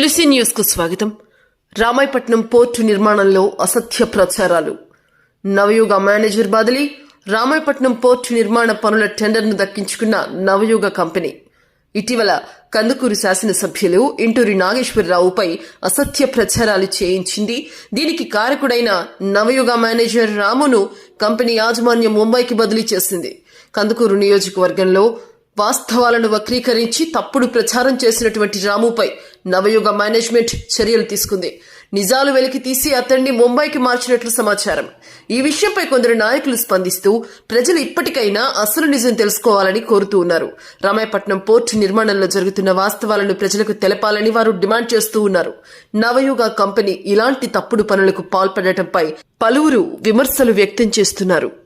తులసి న్యూస్కు స్వాగతం. రామాయపట్నం పోర్టు నిర్మాణంలో అసత్య ప్రచారాలు. నవయుగ మేనేజర్ బదిలీ రామాయపట్నం పోర్టు నిర్మాణ పనుల టెండర్ను దక్కించుకున్న నవయుగ కంపెనీ. ఇటీవల కందుకూరు శాసనసభ్యులు ఇంటూరి నాగేశ్వరరావుపై అసత్య ప్రచారాలు చేయించింది. దీనికి కారకుడైన నవయుగ మేనేజర్ రామును కంపెనీ యాజమాన్యం ముంబైకి బదిలీ చేసింది. కందుకూరు నియోజకవర్గంలో వాస్తవాలను వక్రీకరించి తప్పుడు ప్రచారం చేసినటువంటి రాముపై నవయుగ మేనేజ్మెంట్ చర్యలు తీసుకుంది. నిజాలు వెలికి తీసి అతన్ని ముంబైకి మార్చినట్లు సమాచారం. ఈ విషయంపై కొందరు నాయకులు స్పందిస్తూ ప్రజలు ఇప్పటికైనా అసలు నిజం తెలుసుకోవాలని కోరుతూ ఉన్నారు. రామాయపట్నం పోర్టు నిర్మాణంలో జరుగుతున్న వాస్తవాలను ప్రజలకు తెలపాలని వారు డిమాండ్ చేస్తూ ఉన్నారు. నవయుగ కంపెనీ ఇలాంటి తప్పుడు పనులకు పాల్పడటంపై పలువురు విమర్శలు వ్యక్తం చేస్తున్నారు.